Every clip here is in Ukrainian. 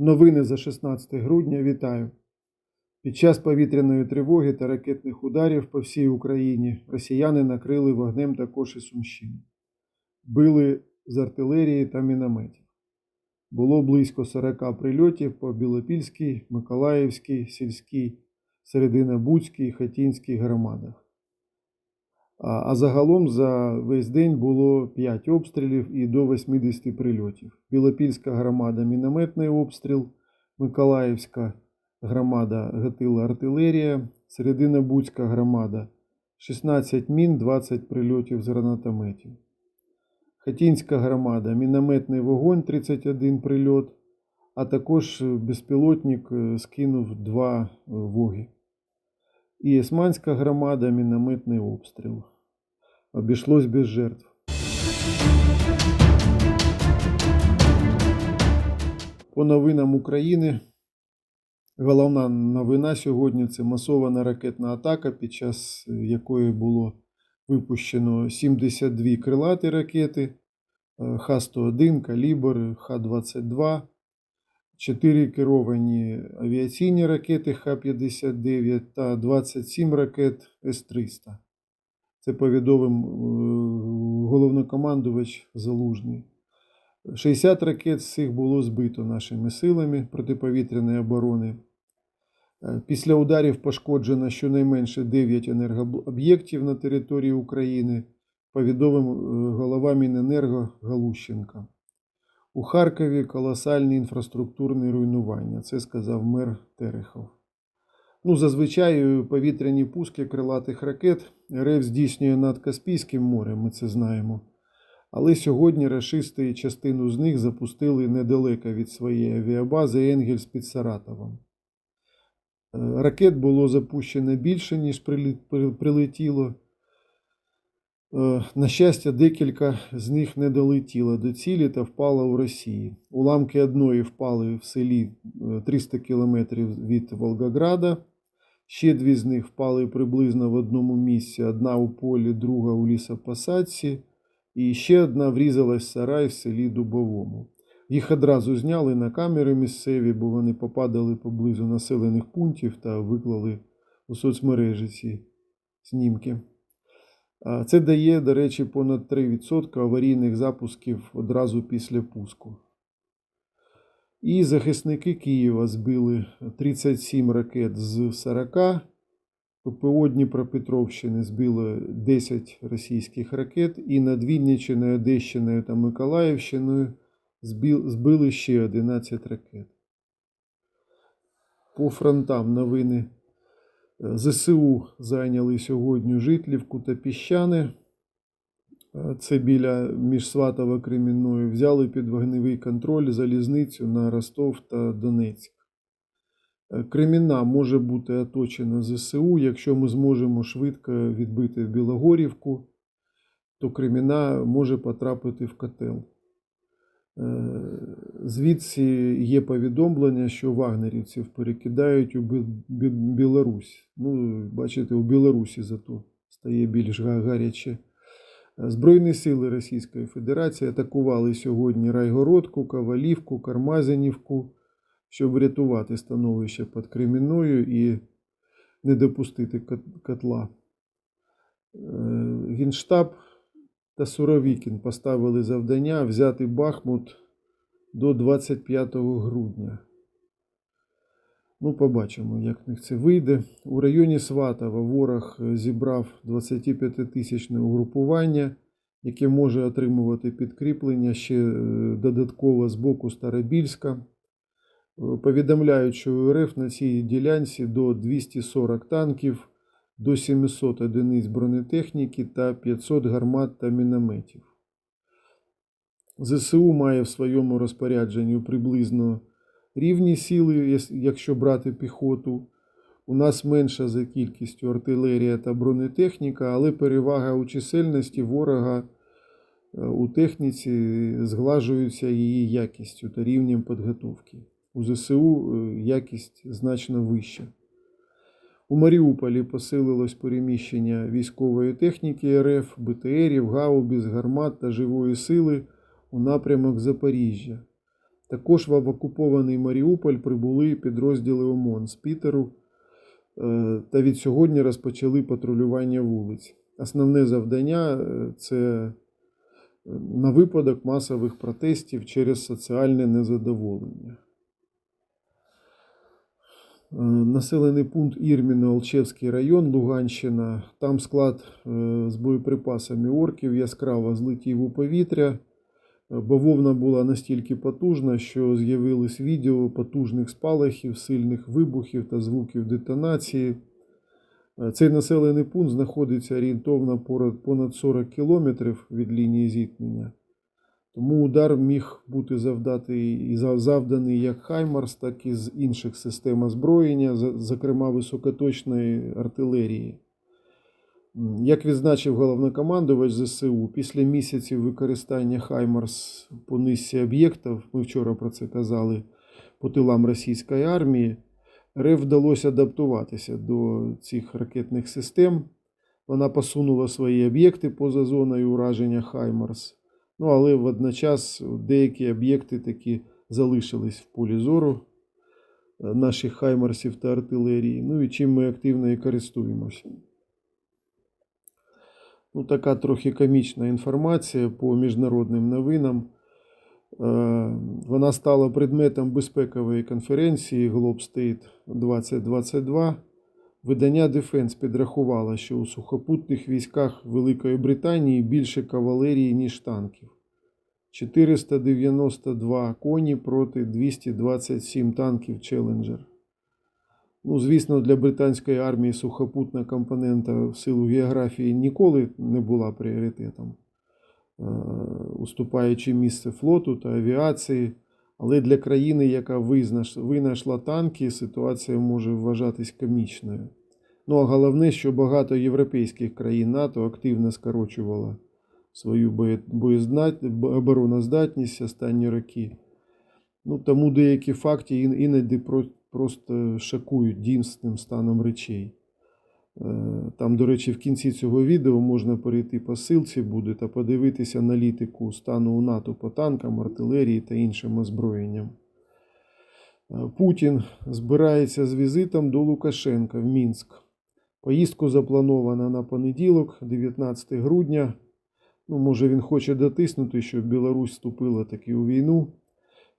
Новини за 16 грудня вітаю. Під час повітряної тривоги та ракетних ударів по всій Україні росіяни накрили вогнем також і Сумщину. Били з артилерії та мінометів. Було близько 40 прильотів по Білопільській, Миколаївській, сільській, Серединобудській, Хатінській громадах. А загалом за весь день було 5 обстрілів і до 80 прильотів. Білопільська громада мінометний обстріл, Миколаївська громада гатила артилерія, Серединобудська громада 16 мін, 20 прильотів з гранатометів. Хатінська громада мінометний вогонь 31 прильот, а також безпілотник е, скинув два е, воги. І Есманська громада мінометний обстріл. Обійшлось без жертв. По новинам України. Головна новина сьогодні це масована ракетна атака, під час якої було випущено 72 крилаті ракети е, Х-101, Калібр, Х-22, 4 керовані авіаційні ракети Х-59 та 27 ракет С-300. Це повідомив е, головнокомандувач Залужний. 60 ракет з цих було збито нашими силами протиповітряної оборони. Е, Після ударів пошкоджено щонайменше 9 енергооб'єктів на території України, повідомив е, голова Міненерго Галущенка. У Харкові колосальні інфраструктурні руйнування, це сказав мер Терехов. Ну, зазвичай повітряні пуски крилатих ракет РФ здійснює над Каспійським морем, ми це знаємо. Але сьогодні рашисти частину з них запустили недалеко від своєї авіабази Енгельс під Саратовом. Е, Ракет було запущено більше, ніж прилетіло. Е, На щастя, декілька з них не долетіло до цілі та впало в Росії. Уламки одної впали в селі е, 300 кілометрів від Волгограда. Ще дві з них впали приблизно в одному місці: одна у полі, друга у лісопосадці, і ще одна врізалась в сарай в селі Дубовому. Їх одразу зняли на камери місцеві, бо вони попадали поблизу населених пунктів та виклали у соцмережі ці знімки. Це дає, до речі, понад 3% аварійних запусків одразу після пуску. І захисники Києва збили 37 ракет з 40. ППО Дніпропетровщини збило 10 російських ракет, і над Вінниччиною, Одещиною та Миколаївщиною збили ще 11 ракет. По фронтам новини. ЗСУ зайняли сьогодні Житлівку та Піщани. Це біля між Сватово Кремінною. Взяли під вогневий контроль залізницю на Ростов та Донецьк. Кремінна може бути оточена ЗСУ. Якщо ми зможемо швидко відбити Білогорівку, то Кремінна може потрапити в котел. Звідси є повідомлення, що вагнерівців перекидають у Білорусь. Ну, бачите, у Білорусі зато стає більш гаряче. Збройні сили Російської Федерації атакували сьогодні Райгородку, Ковалівку, Кармазинівку, щоб врятувати становище під Кремінною і не допустити котла. Генштаб та Суровікін поставили завдання взяти Бахмут до 25 грудня. Ну, побачимо, як в них це вийде. У районі Сватова ворог зібрав 25-тисячне угрупування, яке може отримувати підкріплення ще додатково з боку Старобільська. Повідомляють, що у РФ на цій ділянці до 240 танків, до 700 одиниць бронетехніки та 500 гармат та мінометів. ЗСУ має в своєму розпорядженні приблизно рівні сили, якщо брати піхоту. У нас менша за кількістю артилерія та бронетехніка, але перевага у чисельності ворога у техніці зглажується її якістю та рівнем підготовки. У ЗСУ якість значно вища. У Маріуполі посилилось переміщення військової техніки РФ, БТРів, гаубіз, гармат та живої сили у напрямок Запоріжжя. Також в окупований Маріуполь прибули підрозділи ОМОН з Пітеру е, та від сьогодні розпочали патрулювання вулиць. Основне завдання е, це е, на випадок масових протестів через соціальне незадоволення. Е, Населений пункт Ірміно, Олчевський район, Луганщина. Там склад е, з боєприпасами орків яскраво злетів у повітря. Е, Бавовна була настільки потужна, що з'явились відео потужних спалахів, сильних вибухів та звуків детонації. Цей населений пункт знаходиться орієнтовно понад 40 кілометрів від лінії зіткнення. Тому удар міг бути завдати і завданий як Хаймарс, так і з інших систем озброєння, зокрема високоточної артилерії. Як відзначив головнокомандувач ЗСУ, після місяців використання Хаймарс по низці об'єктів, ми вчора про це казали, по тилам російської армії, РФ вдалося адаптуватися до цих ракетних систем. Вона посунула свої об'єкти поза зоною ураження Хаймарс. Ну, але водночас деякі об'єкти таки залишились в полі зору е, наших хаймарсів та артилерії. Ну і чим ми активно і користуємося. Ну, така трохи комічна інформація по міжнародним новинам. Е, Вона стала предметом безпекової конференції Globe State 2022. Видання Defense підрахувало, що у сухопутних військах Великої Британії більше кавалерії, ніж танків. 492 коні проти 227 танків Challenger. Ну, звісно, для британської армії сухопутна компонента в силу географії ніколи не була пріоритетом, е, уступаючи місце флоту та авіації. Але для країни, яка винайшла танки, ситуація може вважатись комічною. Ну а головне, що багато європейських країн НАТО активно скорочувало свою обороноздатність останні роки. Ну, тому деякі факти іноді просто шокують дійсним станом речей. Е, Там, до речі, в кінці цього відео можна перейти по ссылці буде та подивитися аналітику стану у НАТО по танкам, артилерії та іншим озброєнням. Е, Путін збирається з візитом до Лукашенка в Мінськ. Поїздку заплановано на понеділок, 19 грудня. Ну, може, він хоче дотиснути, щоб Білорусь вступила таки у війну.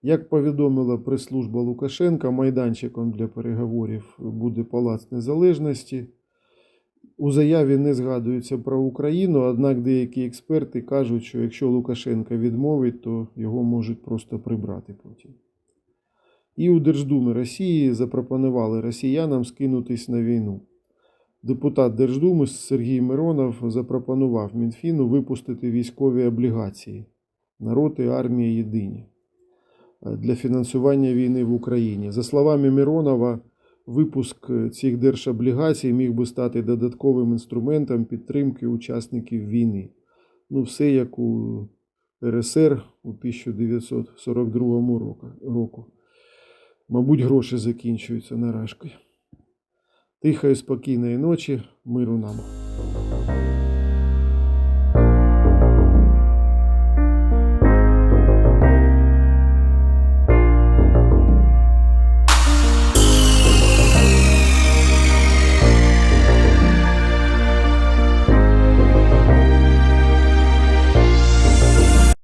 Як повідомила прес-служба Лукашенка, майданчиком для переговорів буде Палац Незалежності. У заяві не згадується про Україну, однак деякі експерти кажуть, що якщо Лукашенка відмовить, то його можуть просто прибрати потім. І у Держдуми Росії запропонували росіянам скинутись на війну. Депутат Держдуми Сергій Миронов запропонував Мінфіну випустити військові облігації народ і армія єдині для фінансування війни в Україні. За словами Миронова, випуск е, цих держоблігацій міг би стати додатковим інструментом підтримки учасників війни. Ну, все як у РСР у 1942 року. Мабуть, гроші закінчуються нарашкою. Тихої, спокійної ночі, миру нам.